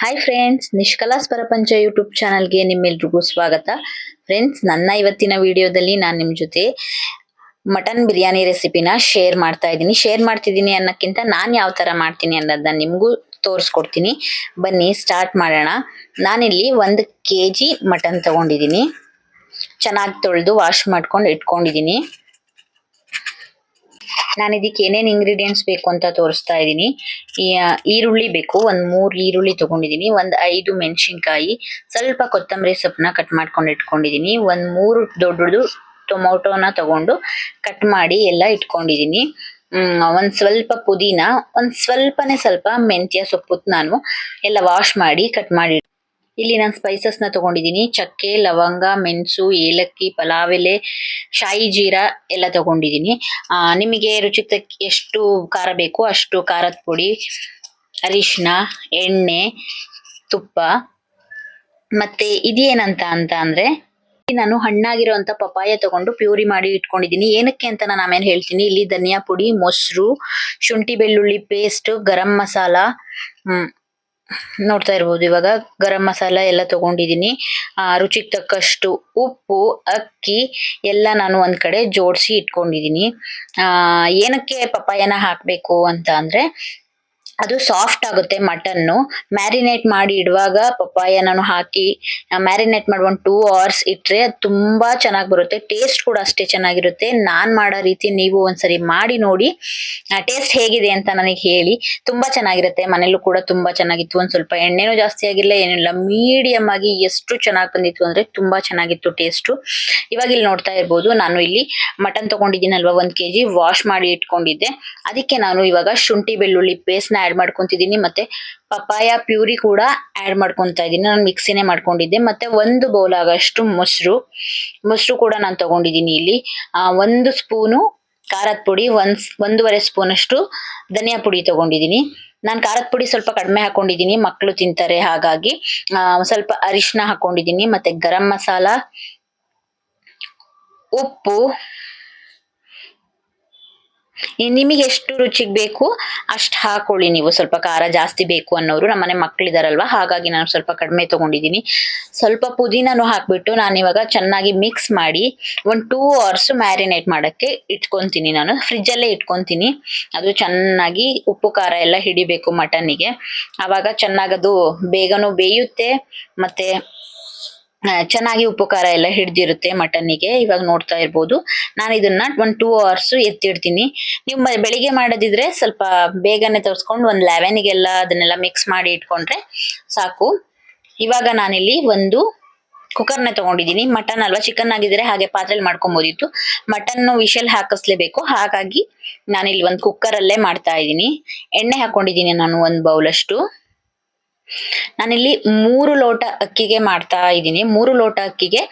Hi friends ನಿಷ್ಕಲಾಸ್ ಪರಪಂಚ YouTube ಚಾನಲ್ಗೆ ನಿಮ್ಮೆಲ್ರಿಗೂ ಸ್ವಾಗತ. ಫ್ರೆಂಡ್ಸ್ ನನ್ನ ಇವತ್ತಿನ ವಿಡಿಯೋದಲ್ಲಿ ನಾನು ನಿಮ್ಮ ಜೊತೆ ಮಟನ್ ಬಿರಿಯಾನಿ ರೆಸಿಪಿನ ಶೇರ್ ಮಾಡ್ತಾ ಇದ್ದೀನಿ. ಶೇರ್ ಮಾಡ್ತಿದ್ದೀನಿ ಅನ್ನೋಕ್ಕಿಂತ ನಾನು ಯಾವ ಥರ ಮಾಡ್ತೀನಿ ಅನ್ನೋದನ್ನ ನಿಮಗೂ ತೋರಿಸ್ಕೊಡ್ತೀನಿ. ಬನ್ನಿ ಸ್ಟಾರ್ಟ್ ಮಾಡೋಣ. ನಾನಿಲ್ಲಿ ಒಂದು ಕೆ ಜಿ ಮಟನ್ ತಗೊಂಡಿದ್ದೀನಿ. ಚೆನ್ನಾಗಿ ತೊಳೆದು ವಾಶ್ ಮಾಡ್ಕೊಂಡು ಇಟ್ಕೊಂಡಿದ್ದೀನಿ. ನಾನು ಇದಕ್ಕೆ ಏನೇನು ಇಂಗ್ರೀಡಿಯೆಂಟ್ಸ್ ಬೇಕು ಅಂತ ತೋರಿಸ್ತಾ ಇದ್ದೀನಿ ಈರುಳ್ಳಿ ಬೇಕು. ಒಂದು ಮೂರು ಈರುಳ್ಳಿ ತೊಗೊಂಡಿದ್ದೀನಿ ಒಂದು ಐದು ಮೆಣಸಿನ್ಕಾಯಿ. ಸ್ವಲ್ಪ ಕೊತ್ತಂಬರಿ ಸೊಪ್ಪನ್ನ ಕಟ್ ಮಾಡ್ಕೊಂಡು ಇಟ್ಕೊಂಡಿದ್ದೀನಿ ಒಂದು ಮೂರು ದೊಡ್ಡದು ಟೊಮೊಟೊನ ತಗೊಂಡು ಕಟ್ ಮಾಡಿ ಎಲ್ಲ ಇಟ್ಕೊಂಡಿದ್ದೀನಿ ಒಂದು ಸ್ವಲ್ಪ ಪುದೀನ, ಒಂದು ಸ್ವಲ್ಪನೇ ಸ್ವಲ್ಪ ಮೆಂತ್ಯ ಸೊಪ್ಪು ನಾನು ಎಲ್ಲ ವಾಶ್ ಮಾಡಿ ಕಟ್ ಮಾಡಿ ಇಲ್ಲಿ ನಾನು ಸ್ಪೈಸಸ್ನ ತಗೊಂಡಿದ್ದೀನಿ ಚಕ್ಕೆ, ಲವಂಗ, ಮೆಣಸು, ಏಲಕ್ಕಿ ಪಲಾವ್ ಎಲೆ ಶಾಯಿ ಜೀರಾ ಎಲ್ಲ ತಗೊಂಡಿದ್ದೀನಿ ನಿಮಗೆ ತಕ್ಕ ಎಷ್ಟು ಖಾರ ಬೇಕು ಅಷ್ಟು ಖಾರದ ಪುಡಿ ಅರಿಶಿನ ಎಣ್ಣೆ, ತುಪ್ಪ. ಮತ್ತೆ ಇದೇನಂತ ಅಂತ ಅಂದ್ರೆ ನಾನು ಹಣ್ಣಾಗಿರೋಂಥ ಪಪಾಯ ತಗೊಂಡು ಪ್ಯೂರಿ ಮಾಡಿ ಇಟ್ಕೊಂಡಿದ್ದೀನಿ ಏನಕ್ಕೆ ಅಂತ ನಾನು ಆಮೇಲೆ ಹೇಳ್ತೀನಿ. ಇಲ್ಲಿ ಧನಿಯಾ ಪುಡಿ, ಮೊಸರು, ಶುಂಠಿ ಬೆಳ್ಳುಳ್ಳಿ ಪೇಸ್ಟ್ ಗರಂ ಮಸಾಲ ನೋಡ್ತಾ ಇರ್ಬೋದು. ಇವಾಗ ಗರಂ ಮಸಾಲ ಎಲ್ಲ ತಗೊಂಡಿದ್ದೀನಿ. ರುಚಿಗೆ ತಕ್ಕಷ್ಟು ಉಪ್ಪು, ಅಕ್ಕಿ ಎಲ್ಲ ನಾನು ಒಂದು ಕಡೆ ಜೋಡಿಸಿ ಇಟ್ಕೊಂಡಿದ್ದೀನಿ. ಏನಕ್ಕೆ ಪಪ್ಪಾಯನ ಹಾಕಬೇಕು ಅಂತ ಅಂದ್ರೆ ಅದು ಸಾಫ್ಟ್ ಆಗುತ್ತೆ ಮಟನ್ ಮ್ಯಾರಿನೇಟ್ ಮಾಡಿ ಇಡುವಾಗ ಪಪ್ಪಾಯ ನಾನು ಹಾಕಿ ಮ್ಯಾರಿನೇಟ್ ಮಾಡಿ ಒಂದು ಟೂ ಅವರ್ಸ್ ಇಟ್ರೆ ತುಂಬಾ ಚೆನ್ನಾಗಿ ಬರುತ್ತೆ. ಟೇಸ್ಟ್ ಕೂಡ ಅಷ್ಟೇ ಚೆನ್ನಾಗಿರುತ್ತೆ. ನಾನ್ ಮಾಡೋ ರೀತಿ ನೀವು ಒಂದ್ಸರಿ ಮಾಡಿ ನೋಡಿ. ಟೇಸ್ಟ್ ಹೇಗಿದೆ ಅಂತ ನನಗೆ ಹೇಳಿ. ತುಂಬಾ ಚೆನ್ನಾಗಿರುತ್ತೆ. ಮನೇಲೂ ಕೂಡ ತುಂಬಾ ಚೆನ್ನಾಗಿತ್ತು. ಒಂದ್ ಸ್ವಲ್ಪ ಎಣ್ಣೆನೂ ಜಾಸ್ತಿ ಆಗಿಲ್ಲ, ಏನಿಲ್ಲ. ಮೀಡಿಯಂ ಆಗಿ ಎಷ್ಟು ಚೆನ್ನಾಗಿ ಬಂದಿತ್ತು ಅಂದ್ರೆ ತುಂಬಾ ಚೆನ್ನಾಗಿತ್ತು ಟೇಸ್ಟು ಇವಾಗ ಇಲ್ಲಿ ನೋಡ್ತಾ ಇರ್ಬೋದು, ನಾನು ಇಲ್ಲಿ ಮಟನ್ ತಗೊಂಡಿದ್ದೀನಲ್ವಾ, ಒಂದ್ ಕೆಜಿ. ವಾಶ್ ಮಾಡಿ ಇಟ್ಕೊಂಡಿದ್ದೆ. ಅದಕ್ಕೆ ನಾನು ಇವಾಗ ಶುಂಠಿ ಬೆಳ್ಳುಳ್ಳಿ ಪೇಸ್ಟ್ನ ಆಡ್ ಮಾಡ್ಕೊಂತಿದೀನಿ. ಮತ್ತೆ ಪಪ್ಪಾಯ, ಪ್ಯೂರಿ ಕೂಡ ಆಡ್ ಮಾಡ್ಕೊಂತಾ ಇದೀನಿ. ನಾನು ಮಿಕ್ಸಿನೇ ಮಾಡ್ಕೊಂಡಿದ್ದೆ. ಮತ್ತೆ ಒಂದು ಬೌಲ್ ಆಗಷ್ಟು ಮೊಸರು. ಮೊಸರು ಕೂಡ ನಾನು ತಗೊಂಡಿದ್ದೀನಿ ಇಲ್ಲಿ. ಒಂದು ಸ್ಪೂನು ಖಾರದ ಪುಡಿ, ಒಂದ್ ಒಂದೂವರೆ ಸ್ಪೂನ್ ಅಷ್ಟು ಧನಿಯಾ ಪುಡಿ ತಗೊಂಡಿದ್ದೀನಿ ನಾನು ಖಾರದ ಪುಡಿ ಸ್ವಲ್ಪ ಕಡಿಮೆ ಹಾಕೊಂಡಿದ್ದೀನಿ ಮಕ್ಕಳು ತಿಂತಾರೆ ಹಾಗಾಗಿ. ಸ್ವಲ್ಪ ಅರಿಶಿನ ಹಾಕೊಂಡಿದ್ದೀನಿ ಮತ್ತೆ ಗರಂ ಮಸಾಲ, ಉಪ್ಪು ನಿಮಗೆ ಎಷ್ಟು ರುಚಿಗೆ ಬೇಕು, ಅಷ್ಟು ಹಾಕೊಳ್ಳಿ ನೀವು. ಸ್ವಲ್ಪ ಖಾರ ಜಾಸ್ತಿ ಬೇಕು ಅನ್ನೋರು ನಮ್ಮನೆ ಮಕ್ಕಳಿದಾರಲ್ವ ಹಾಗಾಗಿ ನಾನು ಸ್ವಲ್ಪ ಕಡಿಮೆ ತಗೊಂಡಿದ್ದೀನಿ. ಸ್ವಲ್ಪ ಪುದೀನೂ ಹಾಕ್ಬಿಟ್ಟು ನಾನು ಇವಾಗ ಚೆನ್ನಾಗಿ ಮಿಕ್ಸ್ ಮಾಡಿ ಒಂದು ಟೂ ಅವರ್ಸ್ ಮ್ಯಾರಿನೇಟ್ ಮಾಡಕ್ಕೆ ಇಟ್ಕೊಂತೀನಿ ನಾನು. ಫ್ರಿಜ್ಜಲ್ಲೇ ಇಟ್ಕೊಂತೀನಿ. ಅದು ಚೆನ್ನಾಗಿ ಉಪ್ಪು, ಖಾರ ಎಲ್ಲ ಹಿಡಿಬೇಕು ಮಟನ್ನಿಗೆ ಆವಾಗ ಚೆನ್ನಾಗದು ಬೇಗನೂ ಬೇಯುತ್ತೆ, ಮತ್ತೆ ಚೆನ್ನಾಗಿ ಉಪಕಾರ ಎಲ್ಲ ಹಿಡ್ದಿರುತ್ತೆ ಮಟನ್ನಿಗೆ, ಇವಾಗ ನೋಡ್ತಾ ಇರ್ಬೋದು. ನಾನು ಇದನ್ನ ಒಂದು ಟೂ ಅವರ್ಸ್ ಎತ್ತಿಡ್ತೀನಿ. ನೀವು ಬೆಳಿಗ್ಗೆ ಮಾಡೋದಿದ್ರೆ ಸ್ವಲ್ಪ ಬೇಗನೆ ತರಿಸ್ಕೊಂಡು ಒಂದು ಲೆವೆನ್ಗೆಲ್ಲ ಅದನ್ನೆಲ್ಲ ಮಿಕ್ಸ್ ಮಾಡಿ ಇಟ್ಕೊಂಡ್ರೆ ಸಾಕು. ಇವಾಗ ನಾನಿಲ್ಲಿ ಒಂದು ಕುಕ್ಕರ್ನ ತಗೊಂಡಿದ್ದೀನಿ. ಮಟನ್ ಅಲ್ವಾ ಚಿಕನ್ ಆಗಿದ್ರೆ ಹಾಗೆ ಪಾತ್ರೆಲಿ ಮಾಡ್ಕೊಬೋದಿತ್ತು. Mutton whistle ಹಾಕಿಸ್ಲೇಬೇಕು. ಹಾಗಾಗಿ ನಾನಿಲ್ಲಿ ಒಂದು ಕುಕ್ಕರಲ್ಲೇ ಮಾಡ್ತಾ ಇದ್ದೀನಿ. ಎಣ್ಣೆ ಹಾಕೊಂಡಿದ್ದೀನಿ ನಾನು ಒಂದು ಬೌಲಷ್ಟು ನಾನಿಲ್ಲಿ ಮೂರು ಲೋಟ ಅಕ್ಕಿಗೆ ಮಾಡ್ತಾ ಇದ್ದೀನಿ. ಮೂರು ಲೋಟ ಅಕ್ಕಿಗೆ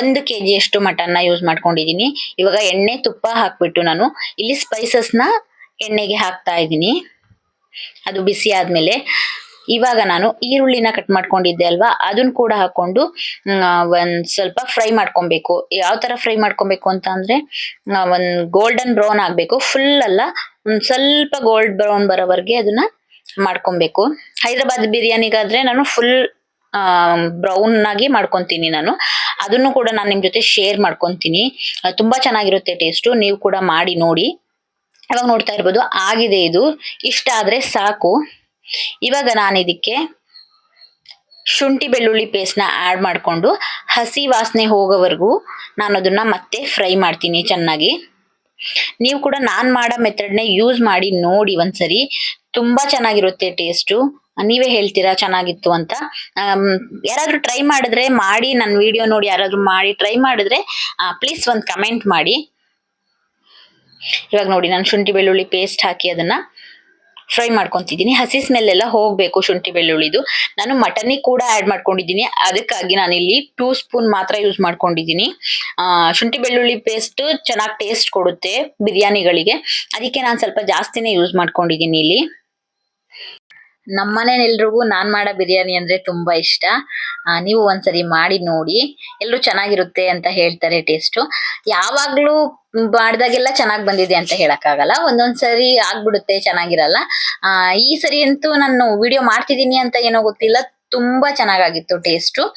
ಒಂದು ಕೆ ಅಷ್ಟು ಮಟನ್ನ ಯೂಸ್ ಮಾಡ್ಕೊಂಡಿದ್ದೀನಿ. ಇವಾಗ ಎಣ್ಣೆ ತುಪ್ಪ ಹಾಕ್ಬಿಟ್ಟು ನಾನು ಇಲ್ಲಿ ಸ್ಪೈಸಸ್ನ ಎಣ್ಣೆಗೆ ಹಾಕ್ತಾ ಇದ್ದೀನಿ. ಅದು ಬಿಸಿ ಆದ್ಮೇಲೆ ಇವಾಗ ನಾನು ಈರುಳ್ಳಿನ ಕಟ್ ಮಾಡ್ಕೊಂಡಿದ್ದೆ ಅಲ್ವಾ? ಅದನ್ನ ಕೂಡ ಹಾಕೊಂಡು ಒಂದ್ ಸ್ವಲ್ಪ ಫ್ರೈ ಮಾಡ್ಕೊಬೇಕು. ಯಾವ ತರ ಫ್ರೈ ಮಾಡ್ಕೊಬೇಕು ಅಂತ ಅಂದ್ರೆ ಒಂದ್ ಗೋಲ್ಡನ್ ಬ್ರೌನ್ ಆಗ್ಬೇಕು. ಫುಲ್ ಅಲ್ಲ, ಒಂದ್ ಸ್ವಲ್ಪ ಗೋಲ್ಡ್ ಬ್ರೌನ್ ಬರೋವರೆಗೆ ಅದನ್ನ ಮಾಡ್ಕೊಬೇಕು. ಹೈದರಾಬಾದ್ ಬಿರಿಯಾನಿಗಾದ್ರೆ ನಾನು ಫುಲ್ ಬ್ರೌನ್ ಆಗಿ ಮಾಡ್ಕೊತೀನಿ ನಾನು. ಅದನ್ನು ಕೂಡ ನಾನು ನಿಮ್ ಜೊತೆ ಶೇರ್ ಮಾಡ್ಕೊತೀನಿ. ತುಂಬಾ ಚೆನ್ನಾಗಿರುತ್ತೆ ಟೇಸ್ಟು ನೀವು ಕೂಡ ಮಾಡಿ ನೋಡಿ. ಇವಾಗ ನೋಡ್ತಾ ಇರ್ಬೋದು, ಆಗಿದೆ ಇದು. ಇಷ್ಟ ಆದ್ರೆ ಸಾಕು. ಇವಾಗ ನಾನು ಇದಕ್ಕೆ ಶುಂಠಿ ಬೆಳ್ಳುಳ್ಳಿ ಪೇಸ್ಟ್ನ ಆಡ್ ಮಾಡಿಕೊಂಡು ಹಸಿ ವಾಸನೆ ಹೋಗೋವರೆಗೂ ನಾನು ಅದನ್ನ ಮತ್ತೆ ಫ್ರೈ ಮಾಡ್ತೀನಿ ಚೆನ್ನಾಗಿ. ನೀವು ಕೂಡ ನಾನ್ ಮಾಡೋ ಮೆಥಡ್ನೇ ಯೂಸ್ ಮಾಡಿ ನೋಡಿ ಒಂದ್ಸರಿ. ತುಂಬಾ ಚೆನ್ನಾಗಿರುತ್ತೆ ಟೇಸ್ಟು ನೀವೇ ಹೇಳ್ತೀರಾ ಚೆನ್ನಾಗಿತ್ತು ಅಂತ? ಯಾರಾದ್ರೂ ಟ್ರೈ ಮಾಡಿದ್ರೆ ಮಾಡಿ ನನ್ನ ವಿಡಿಯೋ ನೋಡಿ ಯಾರಾದ್ರೂ ಮಾಡಿ ಟ್ರೈ ಮಾಡಿದ್ರೆ ಪ್ಲೀಸ್ ಒಂದು ಕಮೆಂಟ್ ಮಾಡಿ. ಇವಾಗ ನೋಡಿ, ನಾನು ಶುಂಠಿ ಬೆಳ್ಳುಳ್ಳಿ ಪೇಸ್ಟ್ ಹಾಕಿ ಅದನ್ನ ಫ್ರೈ ಮಾಡ್ಕೊಂತಿದ್ದೀನಿ. ಹಸಿ ಸ್ಮೆಲ್ ಎಲ್ಲ ಹೋಗ್ಬೇಕು ಶುಂಠಿ ಬೆಳ್ಳುಳ್ಳಿದು. ನಾನು ಮಟನಿಗೆ ಕೂಡ ಆಡ್ ಮಾಡ್ಕೊಂಡಿದ್ದೀನಿ. ಅದಕ್ಕಾಗಿ ನಾನು ಇಲ್ಲಿ ಟೂ ಸ್ಪೂನ್ ಮಾತ್ರ ಯೂಸ್ ಮಾಡ್ಕೊಂಡಿದ್ದೀನಿ. ಶುಂಠಿ ಬೆಳ್ಳುಳ್ಳಿ ಪೇಸ್ಟ್ ಚೆನ್ನಾಗಿ ಟೇಸ್ಟ್ ಕೊಡುತ್ತೆ ಬಿರಿಯಾನಿಗಳಿಗೆ. ಅದಕ್ಕೆ ನಾನು ಸ್ವಲ್ಪ ಜಾಸ್ತಿನೇ ಯೂಸ್ ಮಾಡ್ಕೊಂಡಿದ್ದೀನಿ ಇಲ್ಲಿ. ನಮ್ಮನೆಯಲ್ರಿಗೂ ನಾನ್ ಮಾಡೋ ಬಿರಿಯಾನಿ ಅಂದ್ರೆ ತುಂಬಾ ಇಷ್ಟ. ನೀವು ಒಂದ್ಸರಿ ಮಾಡಿ ನೋಡಿ. ಎಲ್ಲರೂ ಚೆನ್ನಾಗಿರುತ್ತೆ ಅಂತ ಹೇಳ್ತಾರೆ ಟೇಸ್ಟು. ಯಾವಾಗ್ಲೂ ಮಾಡಿದಾಗೆಲ್ಲ ಚೆನ್ನಾಗಿ ಬಂದಿದೆ ಅಂತ ಹೇಳೋಕ್ಕಾಗಲ್ಲ. ಒಂದೊಂದ್ ಸರಿ ಆಗ್ಬಿಡುತ್ತೆ, ಚೆನ್ನಾಗಿರಲ್ಲ. ಈ ಸರಿ ಅಂತೂ ನಾನು ವಿಡಿಯೋ ಮಾಡ್ತಿದ್ದೀನಿ ಅಂತ ಏನೋ ಗೊತ್ತಿಲ್ಲ. ತುಂಬಾ ಚೆನ್ನಾಗಾಗಿತ್ತು ಟೇಸ್ಟು.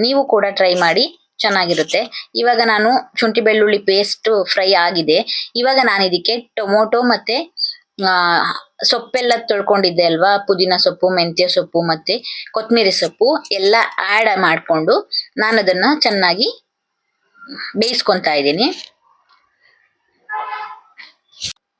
ನೀವು ಕೂಡ ಟ್ರೈ ಮಾಡಿ. ಚೆನ್ನಾಗಿರುತ್ತೆ. ಇವಾಗ ನಾನು ಶುಂಠಿ ಬೆಳ್ಳುಳ್ಳಿ ಪೇಸ್ಟ್ ಫ್ರೈ ಆಗಿದೆ. ಇವಾಗ ನಾನು ಇದಕ್ಕೆ ಟೊಮೊಟೊ ಮತ್ತೆ ಆ, ಸೊಪ್ಪೆಲ್ಲ ತೊಳ್ಕೊಂಡಿದ್ದೆ ಅಲ್ವಾ? ಪುದೀನ ಸೊಪ್ಪು ಮೆಂತ್ಯ ಸೊಪ್ಪು ಮತ್ತೆ ಕೊತ್ತಂಬರಿ ಸೊಪ್ಪು ಎಲ್ಲ ಆಡ್ ಮಾಡ್ಕೊಂಡು ನಾನು ಅದನ್ನ ಚೆನ್ನಾಗಿ ಬೇಯಿಸ್ಕೊತಾ ಇದ್ದೀನಿ.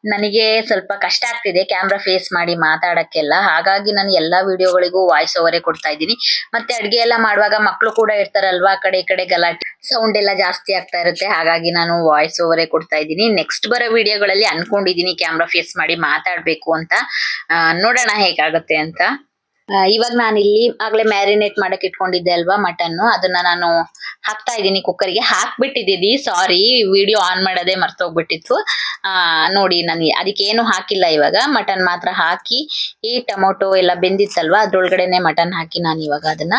ನನಗೆ ಸ್ವಲ್ಪ ಕಷ್ಟ ಆಗ್ತಿದೆ ಕ್ಯಾಮ್ರಾ ಫೇಸ್ ಮಾಡಿ ಮಾತಾಡಕ್ಕೆಲ್ಲ. ಹಾಗಾಗಿ ನಾನು ಎಲ್ಲಾ ವಿಡಿಯೋಗಳಿಗೂ ವಾಯ್ಸ್ ಓವರೇ ಕೊಡ್ತಾ ಇದ್ದೀನಿ. ಮತ್ತೆ ಅಡಿಗೆ ಎಲ್ಲ ಮಾಡುವಾಗ ಮಕ್ಕಳು ಕೂಡ ಇರ್ತಾರಲ್ವಾ, ಆ ಕಡೆ ಈ ಕಡೆ ಗಲಾಟೆ ಸೌಂಡ್ ಎಲ್ಲ ಜಾಸ್ತಿ ಆಗ್ತಾ ಇರುತ್ತೆ. ಹಾಗಾಗಿ ನಾನು ವಾಯ್ಸ್ ಓವರೇ ಕೊಡ್ತಾ ಇದ್ದೀನಿ. ನೆಕ್ಸ್ಟ್ ಬರೋ ವಿಡಿಯೋಗಳಲ್ಲಿ ಅನ್ಕೊಂಡಿದ್ದೀನಿ, ಕ್ಯಾಮ್ರಾ ಫೇಸ್ ಮಾಡಿ ಮಾತಾಡ್ಬೇಕು ಅಂತ. ನೋಡೋಣ ಹೇಗಾಗುತ್ತೆ ಅಂತ. ಇವಾಗ ನಾನು ಇಲ್ಲಿ ಆಗ್ಲೇ ಮ್ಯಾರಿನೇಟ್ ಮಾಡಕ್ ಇಟ್ಕೊಂಡಿದ್ದೆ ಅಲ್ವಾ ಮಟನ್ ಅದನ್ನ ನಾನು ಹಾಕ್ತಾ ಇದ್ದೀನಿ ಕುಕ್ಕರ್ಗೆ ಹಾಕ್ಬಿಟ್ಟಿದ್ದೀನಿ ಸಾರಿ ವಿಡಿಯೋ ಆನ್ ಮಾಡೋದೇ ಮರ್ತೋಗ್ಬಿಟ್ಟಿತ್ತು. ಆ, ನೋಡಿ ನಾನು ಅದಕ್ಕೆ ಏನು ಹಾಕಿಲ್ಲ ಇವಾಗ. ಮಟನ್ ಮಾತ್ರ ಹಾಕಿ, ಈ ಟೊಮೊಟೊ ಎಲ್ಲ ಬೆಂದಿತ್ತಲ್ವಾ, ಅದ್ರೊಳಗಡೆನೆ ಮಟನ್ ಹಾಕಿ ನಾನು ಇವಾಗ ಅದನ್ನ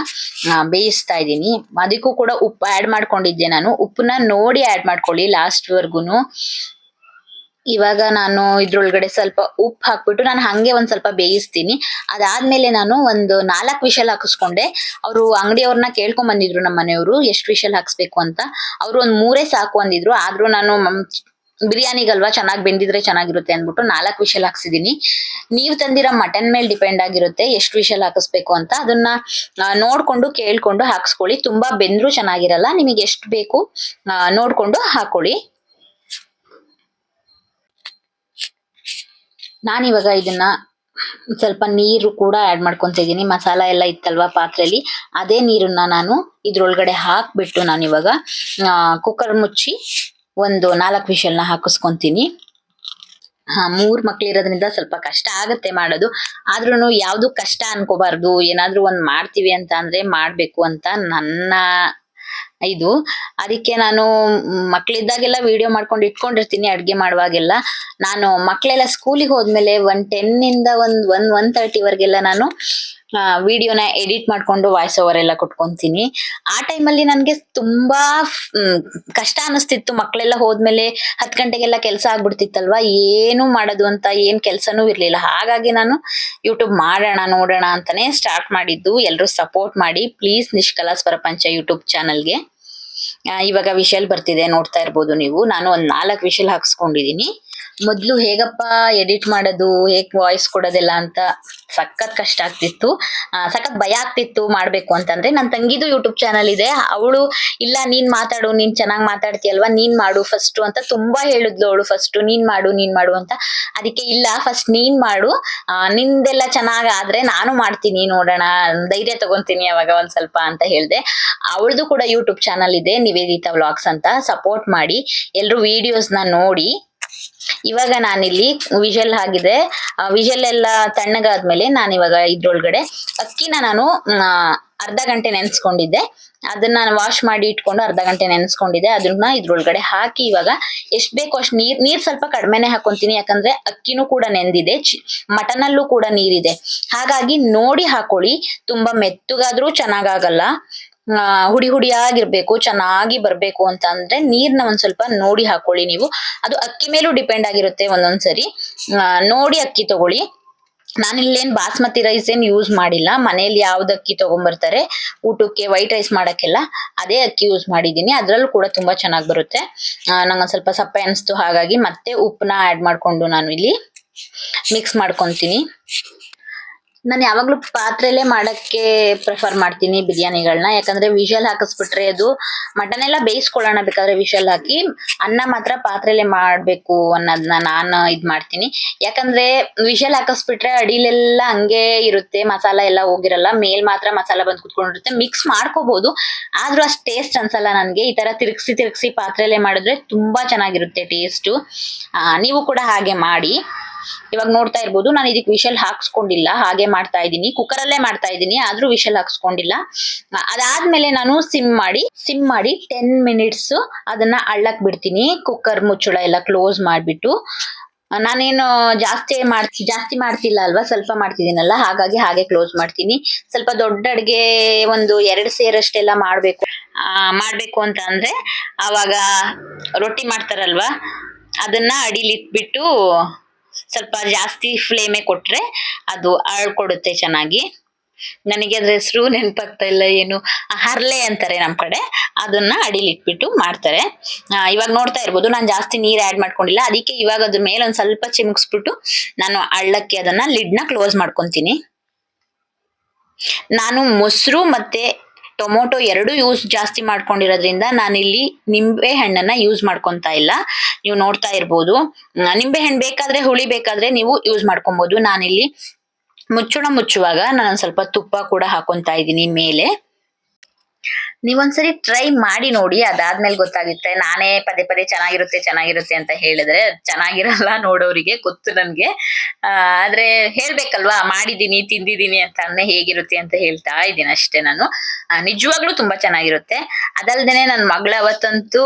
ಬೇಯಿಸ್ತಾ ಇದ್ದೀನಿ. ಅದಕ್ಕೂ ಕೂಡ ಉಪ್ಪು ಆ್ಯಡ್ ಮಾಡ್ಕೊಂಡಿದ್ದೆ ನಾನು. ಉಪ್ಪನ್ನ ನೋಡಿ ಆಡ್ ಮಾಡ್ಕೊಳ್ಳಿ ಲಾಸ್ಟ್ ವರ್ಗುನು. ಇವಾಗ ನಾನು ಇದ್ರೊಳಗಡೆ ಸ್ವಲ್ಪ ಉಪ್ಪು ಹಾಕ್ಬಿಟ್ಟು ನಾನು ಹಂಗೆ ಒಂದ್ ಸ್ವಲ್ಪ ಬೇಯಿಸ್ತೀನಿ. ಅದಾದ್ಮೇಲೆ ನಾನು ಒಂದು ನಾಲ್ಕು ವಿಷಲ್ ಹಾಕಿಸ್ಕೊಂಡೆ. ಅವರು ಅಂಗಡಿಯವ್ರನ್ನ ಕೇಳ್ಕೊಂಡ್ ಬಂದಿದ್ರು ನಮ್ಮ ಮನೆಯವರು, ಎಷ್ಟು ವಿಷಲ್ ಹಾಕ್ಸ್ಬೇಕು ಅಂತ. ಅವರು ಒಂದ್ ಮೂರೇ ಸಾಕು ಅಂದಿದ್ರು. ಆದ್ರೂ ನಾನು ಬಿರಿಯಾನಿಗಲ್ವಾ ಚೆನ್ನಾಗಿ ಬೆಂದಿದ್ರೆ ಚೆನ್ನಾಗಿರುತ್ತೆ ಅಂದ್ಬಿಟ್ಟು ನಾಲ್ಕು ವಿಷಲ್ ಹಾಕ್ಸಿದೀನಿ. ನೀವು ತಂದಿರೋ ಮಟನ್ ಮೇಲೆ ಡಿಪೆಂಡ್ ಆಗಿರುತ್ತೆ ಎಷ್ಟು ವಿಷಲ್ ಹಾಕಿಸ್ಬೇಕು ಅಂತ. ಅದನ್ನ ನೋಡ್ಕೊಂಡು ಕೇಳ್ಕೊಂಡು ಹಾಕ್ಸ್ಕೊಳ್ಳಿ. ತುಂಬಾ ಬೆಂದ್ರು ಚೆನ್ನಾಗಿರಲ್ಲ. ನಿಮಗೆ ಎಷ್ಟು ಬೇಕು ನೋಡ್ಕೊಂಡು ಹಾಕೊಳ್ಳಿ ನಾನಿವಾಗ ಇದನ್ನ ಸ್ವಲ್ಪ ನೀರು ಕೂಡ ಆ್ಯಡ್ ಮಾಡ್ಕೊತ ಇದೀನಿ ಮಸಾಲ ಎಲ್ಲ ಇತ್ತಲ್ವಾ ಪಾತ್ರೆಯಲ್ಲಿ ಅದೇ ನೀರನ್ನ ನಾನು ಇದ್ರೊಳಗಡೆ ಹಾಕ್ಬಿಟ್ಟು ನಾನು ಇವಾಗ ಕುಕ್ಕರ್ ಮುಚ್ಚಿ ಒಂದು ನಾಲ್ಕು ವಿಷಲ್ನ ಹಾಕಿಸ್ಕೊಂತೀನಿ. ಹಾ, ಮೂರ್ ಮಕ್ಳಿರೋದ್ರಿಂದ ಸ್ವಲ್ಪ ಕಷ್ಟ ಆಗುತ್ತೆ ಮಾಡೋದು. ಆದ್ರೂ ಯಾವ್ದು ಕಷ್ಟ ಅನ್ಕೋಬಾರ್ದು. ಏನಾದ್ರೂ ಒಂದ್ ಮಾಡ್ತೀವಿ ಅಂತ ಅಂದ್ರೆ ಮಾಡ್ಬೇಕು ಅಂತ ನನ್ನ ಇದು ಅದಕ್ಕೆ ನಾನು ಮಕ್ಳಿದ್ದಾಗೆಲ್ಲ ವಿಡಿಯೋ ಮಾಡ್ಕೊಂಡು ಇಟ್ಕೊಂಡಿರ್ತೀನಿ ಅಡ್ಗೆ ಮಾಡುವಾಗೆಲ್ಲ. ನಾನು ಮಕ್ಕಳೆಲ್ಲ ಸ್ಕೂಲಿಗೆ ಹೋದ್ಮೇಲೆ ಒನ್ ಟೆನ್ನಿಂದ ಒಂದ್ ಒನ್ ಒನ್ ತರ್ಟಿವರೆಗೆಲ್ಲ ನಾನು ವಿಡಿಯೋನ ಎಡಿಟ್ ಮಾಡ್ಕೊಂಡು ವಾಯ್ಸ್ ಓವರ್ ಎಲ್ಲ ಕೊಟ್ಕೊಂತೀನಿ. ಆ ಟೈಮಲ್ಲಿ ನನಗೆ ತುಂಬಾ ಕಷ್ಟ ಅನಿಸ್ತಿತ್ತು. ಮಕ್ಕಳೆಲ್ಲ ಹೋದ್ಮೇಲೆ ಹತ್ತು ಗಂಟೆಗೆಲ್ಲ ಕೆಲಸ ಆಗ್ಬಿಡ್ತಿತ್ತಲ್ವಾ? ಏನು ಮಾಡೋದು ಅಂತ ಏನು ಕೆಲಸನೂ ಇರಲಿಲ್ಲ. ಹಾಗಾಗಿ ನಾನು ಯೂಟ್ಯೂಬ್ ಮಾಡೋಣ, ನೋಡೋಣ ಅಂತಾನೆ ಸ್ಟಾರ್ಟ್ ಮಾಡಿದ್ದು. ಎಲ್ಲರೂ ಸಪೋರ್ಟ್ ಮಾಡಿ. ಪ್ಲೀಸ್ ನಿಷ್ಕಲಾಸ್ ಪ್ರಪಂಚ ಯೂಟ್ಯೂಬ್ ಚಾನಲ್ಗೆ ಇವಾಗ ವಿಷಲ್ ಬರ್ತಿದೆ, ನೋಡ್ತಾ ಇರ್ಬೋದು ನೀವು. ನಾನು ಒಂದ್ ನಾಲ್ಕು ವಿಷಲ್ ಹಾಕ್ಸ್ಕೊಂಡಿದೀನಿ. ಮೊದ್ಲು ಹೇಗಪ್ಪ ಎಡಿಟ್ ಮಾಡೋದು, ಹೇಗ್ ವಾಯ್ಸ್ ಕೊಡೋದೆಲ್ಲ ಅಂತ ಸಖತ್ ಕಷ್ಟ ಆಗ್ತಿತ್ತು. ಸಖತ್ ಭಯ ಆಗ್ತಿತ್ತು ಮಾಡ್ಬೇಕು ಅಂತಂದ್ರೆ. ನನ್ ತಂಗಿದು ಯೂಟ್ಯೂಬ್ ಚಾನಲ್ ಇದೆ. ಅವಳು, ಇಲ್ಲ, ನೀನ್ ಮಾತಾಡು, ನೀನ್ ಚೆನ್ನಾಗ್ ಮಾತಾಡ್ತೀಯಲ್ವಾ? ನೀನ್ ಮಾಡು ಫಸ್ಟ್ ಅಂತ ತುಂಬಾ ಹೇಳಿದ್ಲು ಅವಳು ಫಸ್ಟ್ ನೀನ್ ಮಾಡು ನೀನ್ ಮಾಡು ಅಂತ. ಅದಕ್ಕೆ, ಇಲ್ಲ ಫಸ್ಟ್ ನೀನ್ ಮಾಡು. ನಿಂದೆಲ್ಲ ಚೆನ್ನಾಗ್ ಆದ್ರೆ ನಾನು ಮಾಡ್ತೀನಿ ನೋಡೋಣ. ಧೈರ್ಯ ತಗೊಂತೀನಿ ಅವಾಗ ಒಂದ್ ಸ್ವಲ್ಪ ಅಂತ ಹೇಳ್ದೆ. ಅವಳದು ಕೂಡ ಯೂಟ್ಯೂಬ್ ಚಾನಲ್ ಇದೆ, ನಿವೇದಿತಾ ವ್ಲಾಗ್ಸ್ ಅಂತ. ಸಪೋರ್ಟ್ ಮಾಡಿ. ಎಲ್ರು ವಿಡಿಯೋಸ್ನ ನೋಡಿ. ಇವಾಗ ನಾನಿಲ್ಲಿ ವಿಷಲ್ ಆಗಿದೆ ವಿಷಲ್ ಎಲ್ಲ ತಣ್ಣಗಾದ್ಮೇಲೆ ನಾನು ಇವಾಗ ಇದ್ರೊಳಗಡೆ ಅಕ್ಕಿನ ನಾನು ಅರ್ಧ ಗಂಟೆ ನೆನೆಸ್ಕೊಂಡಿದ್ದೆ. ಅದನ್ನ ನಾನು ವಾಶ್ ಮಾಡಿ ಇಟ್ಕೊಂಡು ಅರ್ಧ ಗಂಟೆ ನೆನೆಸ್ಕೊಂಡಿದ್ದೆ. ಅದನ್ನ ಇದ್ರೊಳಗಡೆ ಹಾಕಿ ಇವಾಗ ಎಷ್ಟು ಬೇಕೋ ಅಷ್ಟು ನೀರ್ ನೀರ್ ಸ್ವಲ್ಪ ಕಡಿಮೆನೆ ಹಾಕೊಂತೀನಿ. ಯಾಕಂದ್ರೆ ಅಕ್ಕಿನೂ ಕೂಡ ನೆಂದಿದೆ ಮಟನ್ ಅಲ್ಲೂ ಕೂಡ ನೀರಿದೆ. ಹಾಗಾಗಿ ನೋಡಿ ಹಾಕೊಳ್ಳಿ. ತುಂಬಾ ಮೆತ್ತಗಾದ್ರೂ ಚೆನ್ನಾಗಾಗಲ್ಲ. ಹುಡಿ ಹುಡಿಯಾಗಿರ್ಬೇಕು, ಚೆನ್ನಾಗಿ ಬರಬೇಕು ಅಂತ ಅಂದ್ರೆ ನೀರ್ನ ಒಂದ್ ಸ್ವಲ್ಪ ನೋಡಿ ಹಾಕೊಳ್ಳಿ ನೀವು. ಅದು ಅಕ್ಕಿ ಮೇಲೂ ಡಿಪೆಂಡ್ ಆಗಿರುತ್ತೆ ಒಂದೊಂದ್ಸರಿ. ನೋಡಿ ಅಕ್ಕಿ ತಗೊಳ್ಳಿ. ನಾನಿಲ್ಲೇನು ಬಾಸ್ಮತಿ ರೈಸ್ ಏನು ಯೂಸ್ ಮಾಡಿಲ್ಲ. ಮನೇಲಿ ಯಾವ್ದು ಅಕ್ಕಿ ತಗೊಂಡ್ಬರ್ತಾರೆ ಊಟಕ್ಕೆ ವೈಟ್ ರೈಸ್ ಮಾಡಕ್ಕೆಲ್ಲ ಅದೇ ಅಕ್ಕಿ ಯೂಸ್ ಮಾಡಿದ್ದೀನಿ. ಅದ್ರಲ್ಲೂ ಕೂಡ ತುಂಬಾ ಚೆನ್ನಾಗಿ ಬರುತ್ತೆ. ನಂಗೊಂದು ಸ್ವಲ್ಪ ಸಪ್ಪೆ ಅನಿಸ್ತು, ಹಾಗಾಗಿ ಮತ್ತೆ ಉಪ್ಪನ್ನ ಆಡ್ ಮಾಡ್ಕೊಂಡು ನಾನು ಇಲ್ಲಿ ಮಿಕ್ಸ್ ಮಾಡ್ಕೊಂತೀನಿ. ನಾನು ಯಾವಾಗ್ಲೂ ಪಾತ್ರೆಲೆ ಮಾಡಕ್ಕೆ ಪ್ರಿಫರ್ ಮಾಡ್ತೀನಿ ಬಿರಿಯಾನಿಗಳನ್ನ ಯಾಕಂದ್ರೆ ವಿಷಲ್ ಹಾಕಿಸ್ಬಿಟ್ರೆ ಅದು ಮಟನ್ ಎಲ್ಲ ಬೇಯಿಸ್ಕೊಳ್ಳೋಣ ಬೇಕಾದ್ರೆ ವಿಷಲ್ ಹಾಕಿ ಅನ್ನ ಮಾತ್ರ ಪಾತ್ರೆಲೆ ಮಾಡ್ಬೇಕು ಅನ್ನೋದನ್ನ ನಾನು ಇದ್ ಮಾಡ್ತೀನಿ. ಯಾಕಂದ್ರೆ ವಿಷಲ್ ಹಾಕಿಸ್ಬಿಟ್ರೆ ಅಡಿಲೆಲ್ಲ ಹಂಗೆ ಇರುತ್ತೆ, ಮಸಾಲ ಎಲ್ಲ ಹೋಗಿರಲ್ಲ, ಮೇಲ್ ಮಾತ್ರ ಮಸಾಲ ಬಂದು ಕುತ್ಕೊಂಡಿರುತ್ತೆ ಮಿಕ್ಸ್ ಮಾಡ್ಕೋಬಹುದು ಆದ್ರೂ ಅಷ್ಟು ಟೇಸ್ಟ್ ಅನ್ಸಲ್ಲ ನನ್ಗೆ. ಈ ತರ ತಿರ್ಗ್ಸಿ ತಿರ್ಗ್ಸಿ ಪಾತ್ರೆಲೆ ಮಾಡಿದ್ರೆ ತುಂಬಾ ಚೆನ್ನಾಗಿರುತ್ತೆ ಟೇಸ್ಟು ನೀವು ಕೂಡ ಹಾಗೆ ಮಾಡಿ. ಇವಾಗ ನೋಡ್ತಾ ಇರ್ಬೋದು, ನಾನು ಇದಕ್ಕೆ ವಿಷಲ್ ಹಾಕ್ಸ್ಕೊಂಡಿಲ್ಲ, ಹಾಗೆ ಮಾಡ್ತಾ ಇದ್ದೀನಿ. ಕುಕ್ಕರ್ ಅಲ್ಲೇ ಮಾಡ್ತಾ ಇದ್ದೀನಿ, ಆದ್ರೂ ವಿಷಲ್ ಹಾಕ್ಸ್ಕೊಂಡಿಲ್ಲ. ಅದಾದ್ಮೇಲೆ ನಾನು ಸಿಮ್ ಮಾಡಿ ಸಿಮ್ ಮಾಡಿ ಟೆನ್ ಮಿನಿಟ್ಸ್ ಅದನ್ನ ಅಳ್ಳಕ್ ಬಿಡ್ತೀನಿ. ಕುಕ್ಕರ್ ಮುಚ್ಚಳ ಎಲ್ಲ ಕ್ಲೋಸ್ ಮಾಡ್ಬಿಟ್ಟು. ನಾನೇನು ಜಾಸ್ತಿ ಮಾಡ್ತಿ ಜಾಸ್ತಿ ಮಾಡ್ತಿಲ್ಲ ಅಲ್ವಾ, ಸ್ವಲ್ಪ ಮಾಡ್ತಿದ್ದೀನಲ್ಲ, ಹಾಗಾಗಿ ಹಾಗೆ ಕ್ಲೋಸ್ ಮಾಡ್ತೀನಿ. ಸ್ವಲ್ಪ ದೊಡ್ಡ ಅಡುಗೆ ಒಂದು ಎರಡು ಸೇರಷ್ಟೆಲ್ಲ ಮಾಡ್ಬೇಕು. ಮಾಡ್ಬೇಕು ಅಂತ ಅಂದ್ರೆ, ಆವಾಗ ರೊಟ್ಟಿ ಮಾಡ್ತಾರಲ್ವಾ, ಅದನ್ನ ಅಡಿಲಿ ಇಟ್ಬಿಟ್ಟು ಸ್ವಲ್ಪ ಜಾಸ್ತಿ ಫ್ಲೇಮೆ ಕೊಟ್ರೆ ಅದು ಆಳ್ಕೊಡುತ್ತೆ ಚೆನ್ನಾಗಿ. ನನಗೆ ಅದ್ರ ಹೆಸರು ನೆನಪಾಗ್ತಾ ಇಲ್ಲ, ಏನು ಹರ್ಲೆ ಅಂತಾರೆ ನಮ್ ಕಡೆ. ಅದನ್ನ ಅಡಿಲಿಟ್ಬಿಟ್ಟು ಮಾಡ್ತಾರೆ. ಇವಾಗ ನೋಡ್ತಾ ಇರ್ಬೋದು, ನಾನು ಜಾಸ್ತಿ ನೀರ್ ಆಡ್ ಮಾಡ್ಕೊಂಡಿಲ್ಲ. ಅದಕ್ಕೆ ಇವಾಗ ಅದ್ರ ಮೇಲೆ ಒಂದ್ ಸ್ವಲ್ಪ ಚಿಮುಕ್ಸ್ಬಿಟ್ಟು ನಾನು ಅಳ್ಳಕ್ಕೆ ಅದನ್ನ ಲಿಡ್ನ ಕ್ಲೋಸ್ ಮಾಡ್ಕೊತೀನಿ. ನಾನು ಮೊಸರು ಮತ್ತೆ ಟೊಮೊಟೊ ಎರಡು ಯೂಸ್ ಜಾಸ್ತಿ ಮಾಡ್ಕೊಂಡಿರೋದ್ರಿಂದ ನಾನಿಲ್ಲಿ ನಿಂಬೆ ಹಣ್ಣನ್ನ ಯೂಸ್ ಮಾಡ್ಕೊತಾ ಇಲ್ಲ. ನೀವು ನೋಡ್ತಾ ಇರ್ಬೋದು. ನಿಂಬೆ ಹಣ್ಣು ಬೇಕಾದ್ರೆ, ಹುಳಿ ಬೇಕಾದ್ರೆ ನೀವು ಯೂಸ್ ಮಾಡ್ಕೊಬಹುದು ನಾನಿಲ್ಲಿ ಮುಚ್ಚಣ ಮುಚ್ಚುವಾಗ ನಾನು ಸ್ವಲ್ಪ ತುಪ್ಪ ಕೂಡ ಹಾಕೊಂತಾ ಇದ್ದೀನಿ ಮೇಲೆ. ನೀವೊಂದ್ಸರಿ ಟ್ರೈ ಮಾಡಿ ನೋಡಿ, ಅದಾದ್ಮೇಲೆ ಗೊತ್ತಾಗುತ್ತೆ, ನಾನೇ ಪದೇ ಪದೇ ಚೆನ್ನಾಗಿರುತ್ತೆ ಚೆನ್ನಾಗಿರುತ್ತೆ ಅಂತ ಹೇಳಿದ್ರೆ ಚೆನ್ನಾಗಿರಲ್ಲ ನೋಡೋರಿಗೆ ಗೊತ್ತು ನನ್ಗೆ. ಆದ್ರೆ ಹೇಳ್ಬೇಕಲ್ವಾ ಮಾಡಿದೀನಿ ತಿಂದಿದೀನಿ ಅಂತ ಅನ್ನೇ ಹೇಗಿರುತ್ತೆ ಅಂತ ಹೇಳ್ತಾ ಇದ್ದೀನಿ ಅಷ್ಟೇ ನಾನು. ನಿಜವಾಗ್ಲೂ ತುಂಬಾ ಚೆನ್ನಾಗಿರುತ್ತೆ. ಅದಲ್ದೇನೆ ನನ್ ಮಗಳ ಅವತ್ತಂತೂ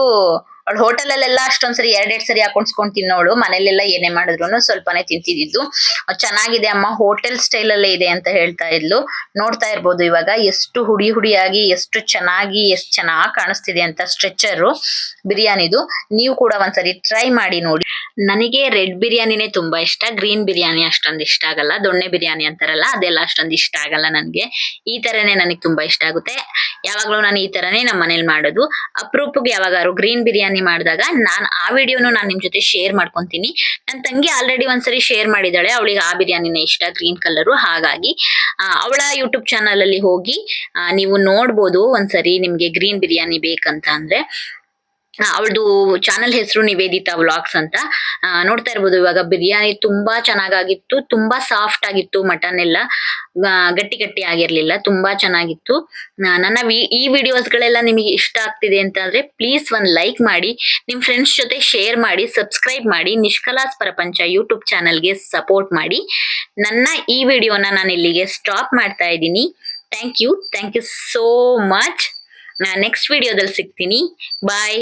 ಅವಳು ಹೋಟೆಲಲ್ಲೆಲ್ಲ ಅಷ್ಟೊಂದ್ಸರಿ ಎರಡೆರಡು ಸರಿ ಹಾಕೊಂಡ್ಸ್ಕೊಂಡ್ ತಿನ್ನೋಳು ಮನೇಲೆಲ್ಲ ಏನೇ ಮಾಡಿದ್ರು ಸ್ವಲ್ಪನೇ ತಿಂತಿದ್ದು ಚೆನ್ನಾಗಿದೆ ಅಮ್ಮ, ಹೋಟೆಲ್ ಸ್ಟೈಲ್ ಅಲ್ಲೇ ಇದೆ ಅಂತ ಹೇಳ್ತಾ ಇದ್ಲು. ನೋಡ್ತಾ ಇರ್ಬೋದು ಇವಾಗ ಎಷ್ಟು ಹುಡಿ ಹುಡಿಯಾಗಿ, ಎಷ್ಟು ಚೆನ್ನಾಗಿ ಎಷ್ಟು ಚೆನ್ನಾಗಿ ಕಾಣಿಸ್ತಿದೆ ಅಂತ ಸ್ಟ್ರೆಚರ್ ಬಿರಿಯಾನಿದು. ನೀವು ಕೂಡ ಒಂದ್ಸರಿ ಟ್ರೈ ಮಾಡಿ ನೋಡಿ. ನನಗೆ ರೆಡ್ ಬಿರಿಯಾನಿನೇ ತುಂಬಾ ಇಷ್ಟ. ಗ್ರೀನ್ ಬಿರಿಯಾನಿ ಅಷ್ಟೊಂದು ಇಷ್ಟ ಆಗಲ್ಲ. ದೊಣ್ಣೆ ಬಿರಿಯಾನಿ ಅಂತಾರಲ್ಲ, ಅದೆಲ್ಲ ಅಷ್ಟೊಂದು ಇಷ್ಟ ಆಗಲ್ಲ ನನ್ಗೆ. ಈ ತರನೇ ನನಗೆ ತುಂಬಾ ಇಷ್ಟ ಆಗುತ್ತೆ. ಯಾವಾಗಲೂ ನಾನು ಈ ತರನೇ ನಮ್ಮ ಮನೇಲಿ ಮಾಡೋದು. ಅಪರೂಪಕ್ಕೆ ಯಾವಾಗಾದ್ರು ಗ್ರೀನ್ ಬಿರಿಯಾನಿ ಮಾಡಿದಾಗ ನಾನು ಆ ವಿಡಿಯೋನು ನಾನು ನಿಮ್ ಜೊತೆ ಶೇರ್ ಮಾಡ್ಕೊಂತೀನಿ. ನನ್ನ ತಂಗಿ ಆಲ್ರೆಡಿ ಒಂದ್ಸರಿ ಶೇರ್ ಮಾಡಿದ್ದಾಳೆ ಅವಳಿಗೆ ಆ ಬಿರಿಯಾನಿನೇ ಇಷ್ಟ ಗ್ರೀನ್ ಕಲರು ಹಾಗಾಗಿ ಅವಳ ಯೂಟ್ಯೂಬ್ ಚಾನಲ್ ಅಲ್ಲಿ ಹೋಗಿ ನೀವು ನೋಡ್ಬೋದು ಒಂದ್ಸರಿ ನಿಮ್ಗೆ ಗ್ರೀನ್ ಬಿರಿಯಾನಿ ಬೇಕಂತ ಅಂದ್ರೆ. ಅವಳದು ಚಾನೆಲ್ ಹೆಸರು ನಿವೇದಿತಾ ವ್ಲಾಗ್ಸ್ ಅಂತ. ನೋಡ್ತಾ ಇರ್ಬೋದು, ಇವಾಗ ಬಿರಿಯಾನಿ ತುಂಬಾ ಚೆನ್ನಾಗಾಗಿತ್ತು, ತುಂಬಾ ಸಾಫ್ಟ್ ಆಗಿತ್ತು ಮಟನ್ ಎಲ್ಲ. ಗಟ್ಟಿ ಗಟ್ಟಿ ಆಗಿರ್ಲಿಲ್ಲ, ತುಂಬಾ ಚೆನ್ನಾಗಿತ್ತು. ನನ್ನ ಈ ವಿಡಿಯೋಸ್ ಗಳೆಲ್ಲ ನಿಮಗೆ ಇಷ್ಟ ಆಗ್ತಿದೆ ಅಂತಂದ್ರೆ ಪ್ಲೀಸ್ ಒಂದ್ ಲೈಕ್ ಮಾಡಿ, ನಿಮ್ ಫ್ರೆಂಡ್ಸ್ ಜೊತೆ ಶೇರ್ ಮಾಡಿ ಸಬ್ಸ್ಕ್ರೈಬ್ ಮಾಡಿ, ನಿಷ್ಕಲಾಸ್ ಪ್ರಪಂಚ ಯೂಟ್ಯೂಬ್ ಚಾನಲ್ಗೆ ಸಪೋರ್ಟ್ ಮಾಡಿ. ನನ್ನ ಈ ವಿಡಿಯೋನ ನಾನು ಇಲ್ಲಿಗೆ ಸ್ಟಾಪ್ ಮಾಡ್ತಾ ಇದ್ದೀನಿ. Thank you thank you so much next ವಿಡಿಯೋದಲ್ಲಿ ಸಿಗ್ತೀನಿ. ಬಾಯ್